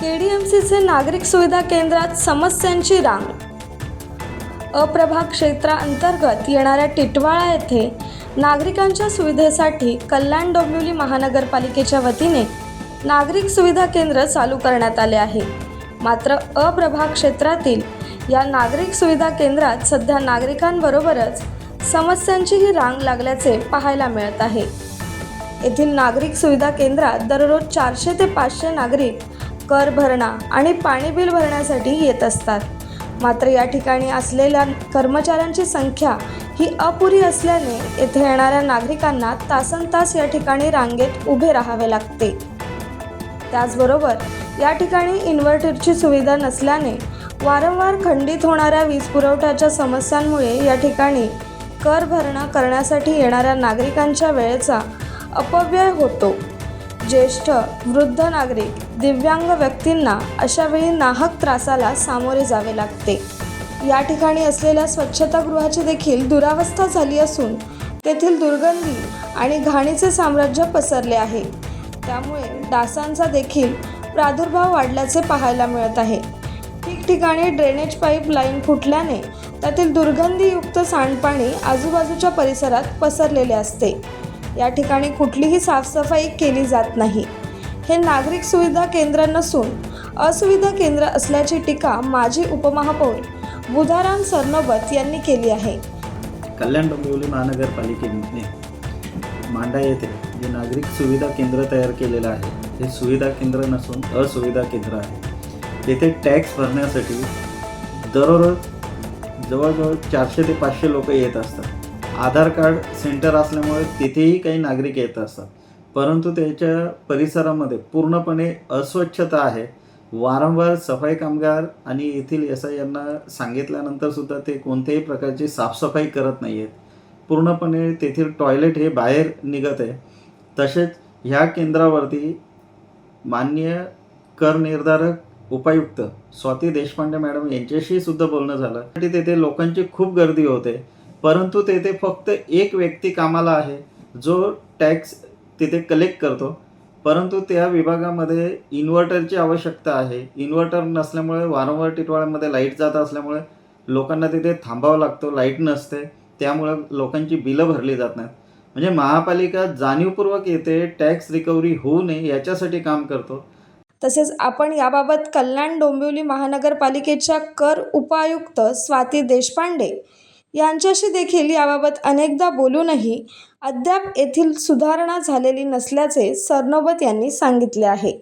केडीएमसीचे नागरिक सुविधा केंद्रात समस्यांची रांग. अप्रभाग क्षेत्राअंतर्गत येणाऱ्या टिटवाळा येथे नागरिकांच्या सुविधेसाठी कल्याण डोंबिवली महानगरपालिकेच्या वतीने नागरिक सुविधा केंद्र चालू करण्यात आले आहे. मात्र अप्रभाग क्षेत्रातील या नागरिक सुविधा केंद्रात सध्या नागरिकांबरोबरच समस्यांचीही रांग लागल्याचे पाहायला मिळत आहे. येथील नागरिक सुविधा केंद्रात दररोज चारशे ते पाचशे नागरिक कर भरणा आणि पाणी बिल भरण्यासाठी येत असतात. मात्र या ठिकाणी असलेल्या कर्मचाऱ्यांची संख्या ही अपुरी असल्याने येथे येणाऱ्या नागरिकांना तासन तास या ठिकाणी रांगेत उभे राहावे लागते. त्याचबरोबर या ठिकाणी इन्व्हर्टरची सुविधा नसल्याने वारंवार खंडित होणाऱ्या वीज पुरवठ्याच्या समस्यांमुळे या ठिकाणी कर भरणा करण्यासाठी येणाऱ्या नागरिकांच्या वेळेचा अपव्यय होतो. ज्येष्ठ वृद्ध नागरिक दिव्यांग व्यक्तींना अशा वेळी नाहक त्रासाला सामोरे जावे लागते. या ठिकाणी असलेल्या स्वच्छतागृहाची देखील दुरावस्था झाली असून तेथील दुर्गंधी आणि घाणीचे साम्राज्य पसरले आहे. त्यामुळे डासांचा देखील प्रादुर्भाव वाढल्याचे पाहायला मिळत आहे. ठिकठिकाणी ड्रेनेज पाईप लाईन फुटल्याने त्यातील दुर्गंधीयुक्त सांडपाणी आजूबाजूच्या परिसरात पसरलेले असते. या ठिकाणी कुठलीही साफसफाई केली जात नाही. हे नागरिक सुविधा केंद्र नसून असुविधा केंद्र असल्याची टीका माजी उपमहापौर बुधाराम सरनोबत यांनी केली आहे. कल्याण डोंबिवली महानगरपालिकेने मांडा येथे जे नागरिक सुविधा केंद्र तयार केलेलं आहे हे सुविधा केंद्र नसून असुविधा केंद्र आहे. तेथे टॅक्स भरण्यासाठी दररोज जवळजवळ चारशे ते पाचशे लोक येत असतात. आधार कार्ड सेंटर असल्यामुळे तिथेही काही नागरिक येत असतात. परंतु त्याच्या परिसरामध्ये पूर्णपणे अस्वच्छता आहे. वारंवार सफाई कामगार आणि येथील एस आय यांना सांगितल्यानंतर सुद्धा ते कोणत्याही प्रकारची साफसफाई करत नाही आहेत पूर्णपणे तेथील टॉयलेट हे बाहेर निघत आहे. तसेच ह्या केंद्रावरती मान्य कर निर्धारक उपायुक्त स्वाती देशपांडे मॅडम यांच्याशी सुद्धा बोलणं झालं. आणि तेथे लोकांची खूप गर्दी होते. परंतु तेथे फक्त एक व्यक्ती कामाला आहे जो टॅक्स तिथे कलेक्ट करतो. परंतु त्या विभागामध्ये इन्व्हर्टरची आवश्यकता आहे. इन्व्हर्टर नसल्यामुळे वारंवार टिटवाळ्यामध्ये लाइट जात असल्यामुळे लोकांना तिथे थांबावं लागतं लाइट नसते. त्यामुळे लोकांची बिलं भरली जात नाहीत. म्हणजे महापालिका जाणीवपूर्वक येते टॅक्स रिकव्हरी होऊ नये याच्यासाठी काम करतो. तसेच आपण याबाबत कल्याण डोंबिवली महानगरपालिकेच्या कर उपायुक्त स्वाती देशपांडे यांच्याशी देखील याबाबत अनेकदा बोलूनही अद्याप येथील सुधारणा झालेली नसल्याचे सरनोबत यांनी सांगितले आहे.